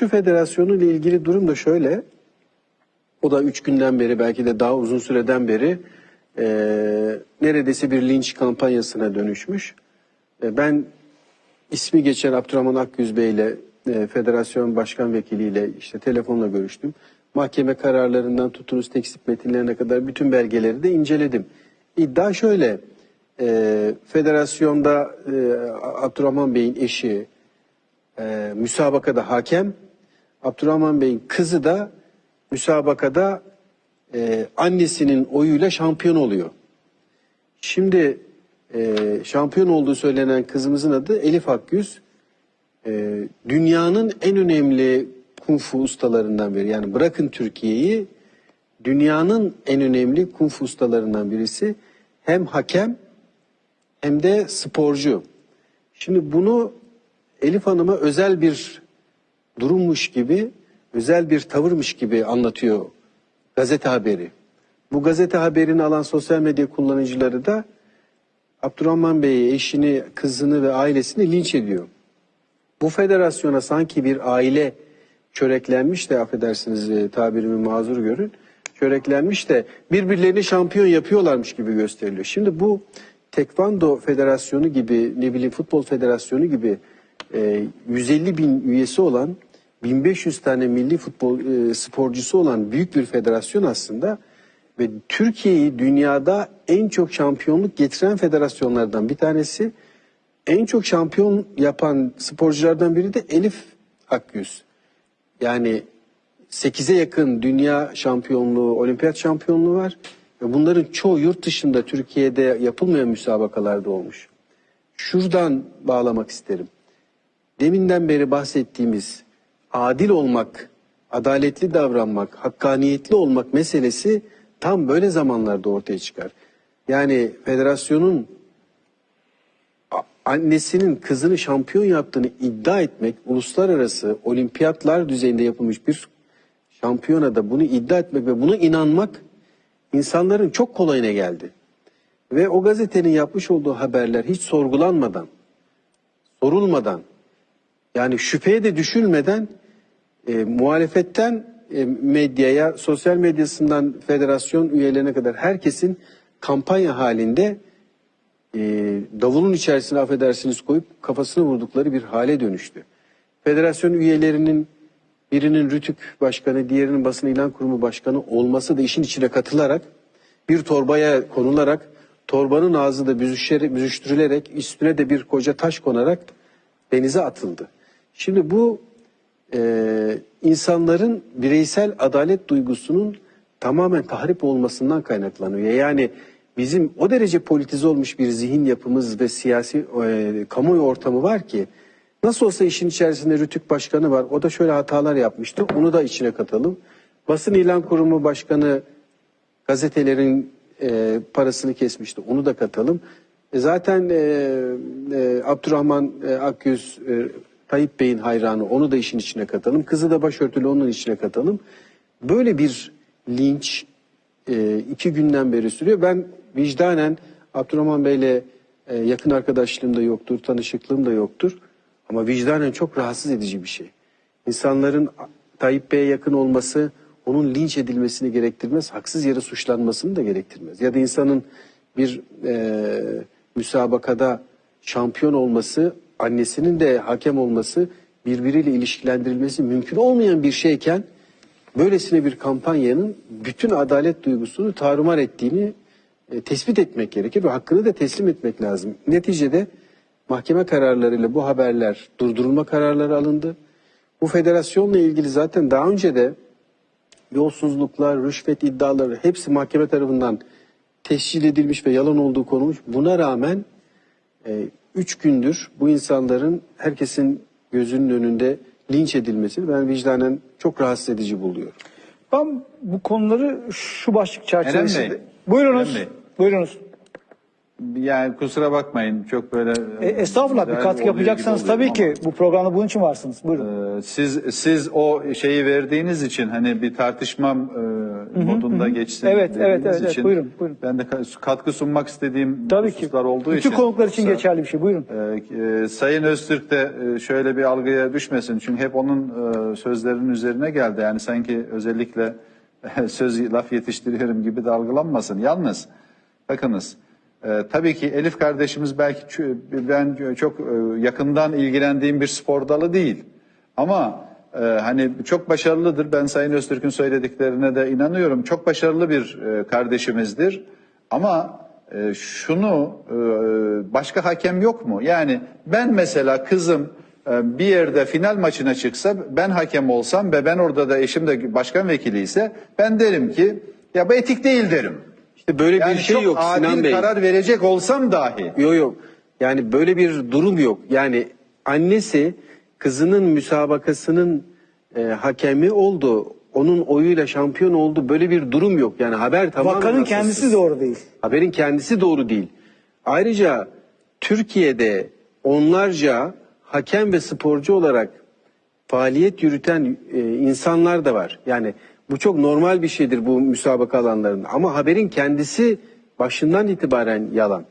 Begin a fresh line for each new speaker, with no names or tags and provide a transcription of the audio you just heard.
Wushu Federasyonu ile ilgili durum da şöyle. O da üç günden beri belki de daha uzun süreden beri e, neredeyse bir linç kampanyasına dönüşmüş. E, ben ismi geçen Abdurrahman Akgüz Bey ile e, federasyon başkan vekiliyle işte telefonla görüştüm. Mahkeme kararlarından tutunuz teksip metinlerine kadar bütün belgeleri de inceledim. İddia şöyle, e, federasyonda e, Abdurrahman Bey'in eşi e, müsabakada hakem, Abdurrahman Bey'in kızı da müsabakada e, annesinin oyuyla şampiyon oluyor. Şimdi e, şampiyon olduğu söylenen kızımızın adı Elif Akgüz. E, dünyanın en önemli kung fu ustalarından biri. Yani bırakın Türkiye'yi dünyanın en önemli kung fu ustalarından birisi. Hem hakem hem de sporcu. Şimdi bunu Elif Hanım'a özel bir durummuş gibi, özel bir tavırmış gibi anlatıyor gazete haberi. Bu gazete haberini alan sosyal medya kullanıcıları da Abdurrahman Bey'i, eşini, kızını ve ailesini linç ediyor. Bu federasyona sanki bir aile çöreklenmiş de affedersiniz e, tabirimi mazur görün. Çöreklenmiş de birbirlerini şampiyon yapıyorlarmış gibi gösteriliyor. Şimdi bu Tekvando Federasyonu gibi ne bileyim Futbol Federasyonu gibi e, 150 bin üyesi olan 1500 tane milli futbol e, sporcusu olan büyük bir federasyon aslında ve Türkiye'yi dünyada en çok şampiyonluk getiren federasyonlardan bir tanesi. En çok şampiyon yapan sporculardan biri de Elif Akgüz. Yani 8'e yakın dünya şampiyonluğu, olimpiyat şampiyonluğu var. Ve bunların çoğu yurt dışında Türkiye'de yapılmayan müsabakalarda olmuş. Şuradan bağlamak isterim. Deminden beri bahsettiğimiz adil olmak, adaletli davranmak, hakkaniyetli olmak meselesi tam böyle zamanlarda ortaya çıkar. Yani federasyonun annesinin kızını şampiyon yaptığını iddia etmek, uluslararası olimpiyatlar düzeyinde yapılmış bir şampiyonada bunu iddia etmek ve buna inanmak insanların çok kolayına geldi. Ve o gazetenin yapmış olduğu haberler hiç sorgulanmadan, sorulmadan, yani şüpheye de düşülmeden e, muhalefetten e, medyaya, sosyal medyasından federasyon üyelerine kadar herkesin kampanya halinde e, davulun içerisine affedersiniz koyup kafasına vurdukları bir hale dönüştü. Federasyon üyelerinin birinin Rütük Başkanı, diğerinin basın ilan kurumu başkanı olması da işin içine katılarak bir torbaya konularak torbanın ağzı da büzüştürülerek üstüne de bir koca taş konarak denize atıldı. Şimdi bu e, insanların bireysel adalet duygusunun tamamen tahrip olmasından kaynaklanıyor. Yani bizim o derece politize olmuş bir zihin yapımız ve siyasi e, kamuoyu ortamı var ki nasıl olsa işin içerisinde Rütük Başkanı var. O da şöyle hatalar yapmıştı. Onu da içine katalım. Basın İlan Kurumu Başkanı gazetelerin e, parasını kesmişti. Onu da katalım. E, zaten e, e, Abdurrahman e, Akyüz e, Tayyip Bey'in hayranı. Onu da işin içine katalım. Kızı da başörtülü onun içine katalım. Böyle bir linç e, iki günden beri sürüyor. Ben vicdanen Abdurrahman Bey'le e, yakın arkadaşlığım da yoktur, tanışıklığım da yoktur. Ama vicdanen çok rahatsız edici bir şey. İnsanların Tayyip Bey'e yakın olması onun linç edilmesini gerektirmez, haksız yere suçlanmasını da gerektirmez. Ya da insanın bir e, müsabakada şampiyon olması, annesinin de hakem olması, birbiriyle ilişkilendirilmesi mümkün olmayan bir şeyken böylesine bir kampanyanın bütün adalet duygusunu tarumar ettiğini e, tespit etmek gerekir ve hakkını da teslim etmek lazım. Neticede mahkeme kararlarıyla bu haberler durdurulma kararları alındı. Bu federasyonla ilgili zaten daha önce de yolsuzluklar, rüşvet iddiaları hepsi mahkeme tarafından tescil edilmiş ve yalan olduğu konulmuş. Buna rağmen e, üç gündür bu insanların herkesin gözünün önünde linç edilmesini ben vicdanen çok rahatsız edici buluyorum.
Ben bu konuları şu başlık çerçevesinde...
Eren Bey.
Buyurunuz.
Eren Bey.
Buyurunuz.
Yani kusura bakmayın çok böyle...
E, estağfurullah bir katkı yapacaksanız tabii
ama,
ki bu programda bunun için varsınız. Buyurun.
e, siz siz o şeyi verdiğiniz için hani bir tartışmam modunda geçsin.
Evet, evet, evet, evet.
için
Buyurun, buyurun.
Ben de ka- katkı sunmak istediğim
Tabii ki.
hususlar olduğu
Bütün
için.
konuklar için geçerli bir şey. Buyurun.
Ee, e, Sayın Öztürk de e, şöyle bir algıya düşmesin. Çünkü hep onun e, sözlerinin üzerine geldi. Yani sanki özellikle söz laf yetiştiriyorum gibi de algılanmasın. Yalnız bakınız e, tabii ki Elif kardeşimiz belki ben çok e, yakından ilgilendiğim bir spor dalı değil. Ama e, hani çok başarılıdır. Ben Sayın Öztürk'ün söylediklerine de inanıyorum. Çok başarılı bir e, kardeşimizdir. Ama e, şunu e, başka hakem yok mu? Yani ben mesela kızım e, bir yerde final maçına çıksa ben hakem olsam ve ben orada da eşim de başkan vekili ise ben derim ki ya bu etik değil derim.
İşte böyle
Yani
bir şey yok
adil
Sinan Bey.
karar verecek olsam dahi.
Yok yok. Yani böyle bir durum yok. Yani annesi kızının müsabakasının e, hakemi oldu. Onun oyuyla şampiyon oldu. Böyle bir durum yok. Yani haber tamamen
Vakanın
asılsız.
kendisi doğru değil.
Haberin kendisi doğru değil. Ayrıca Türkiye'de onlarca hakem ve sporcu olarak faaliyet yürüten e, insanlar da var. Yani bu çok normal bir şeydir bu müsabaka alanlarında. Ama haberin kendisi başından itibaren yalan.